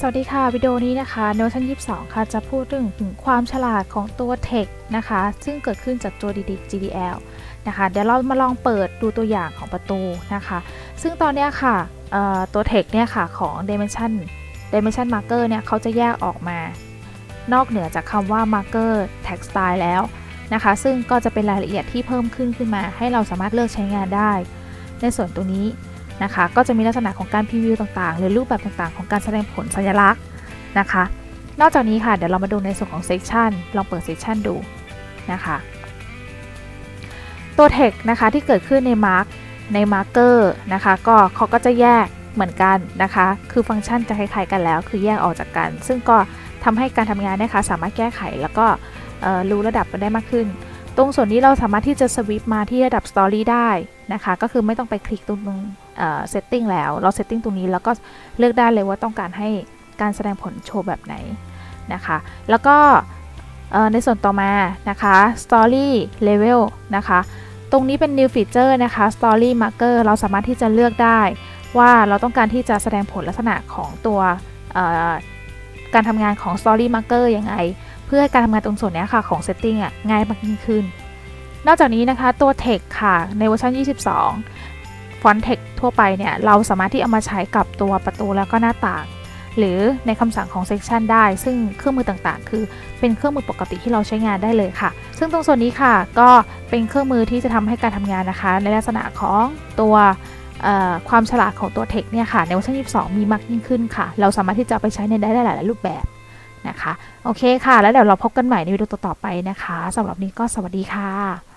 สวัสดีค่ะ วิดีโอนี้นะคะ Notion 22 ค่ะ จะพูดเรื่องถึงความฉลาดของตัว Text นะคะ ซึ่งเกิดขึ้นจากตัว GDL นะคะ เดี๋ยวเรามาลองเปิดดูตัวอย่างของประตูนะคะ ซึ่งตอนนี้ค่ะตัว Text เนี่ยค่ะของ Dimension Dimension Marker เนี่ยเขาจะแยกออกมา นอกเหนือจากคำว่า Marker Text Style แล้วนะคะ ซึ่งก็จะเป็นรายละเอียดที่เพิ่มขึ้นขึ้นมา ให้เราสามารถเลือกใช้งานได้ ในส่วนตรงนี้ นะคะ ก็จะมีลักษณะของการพรีวิวต่างๆ หรือรูปแบบต่างๆ ของการแสดงผลสัญลักษณ์นะคะ นอกจากนี้ค่ะ เดี๋ยวเรามาดูในส่วนของ Section ลองเปิด Section ดูนะคะ ตัว Text นะคะที่เกิดขึ้นใน Mark ใน Marker นะคะ ก็เขาก็จะแยกเหมือนกันนะคะ คือฟังก์ชันจะคล้ายๆกันแล้ว คือแยกออกจากกัน ซึ่งก็ทำให้การทำงานนะคะสามารถแก้ไขแล้วก็รู้ระดับกันได้มากขึ้น ตรงส่วนนี้เราสามารถที่จะสวิปมาที่ระดับ Story ได้นะคะ ก็คือไม่ต้องไปคลิกตรงเอ่อ setting แล้ว เรา setting ตรงนี้แล้วก็เลือกได้เลยว่าต้องการให้การแสดงผลโชว์แบบไหนนะคะ แล้วก็ในส่วนต่อมานะคะ Story Level นะคะ ตรงนี้เป็น new feature นะคะ Story Marker เราสามารถที่จะเลือกได้ว่าเราต้องการที่จะแสดงผลลักษณะของตัวการทำงานของ Story Marker ยังไง เพื่อให้การทำงานตรงส่วนนี้ค่ะของ setting อะง่ายมากยิ่งขึ้น นอกจากนี้นะคะตัว text ค่ะในเวอร์ชัน 22 ฟอนต์ text ทั่วไปเนี่ยเราสามารถที่เอามาใช้กับตัวประตูแล้วก็หน้าต่าง หรือในคำสั่งของ section ได้ ซึ่งเครื่องมือต่างๆ คือเป็นเครื่องมือปกติที่เราใช้งานได้เลยค่ะ ซึ่งตรงส่วนนี้ค่ะก็เป็นเครื่องมือที่จะทำให้การทำงานนะคะ ในลักษณะของตัวความฉลาดของตัว text เนี่ยค่ะในเวอร์ชัน22 มีมากยิ่งขึ้นค่ะ เราสามารถที่จะไปใช้ในได้หลาย ๆ รูปแบบ นะคะ โอเคค่ะ แล้วเดี๋ยวเราพบกันใหม่ในวิดีโอต่อไปนะคะสำหรับนี้ก็สวัสดีค่ะ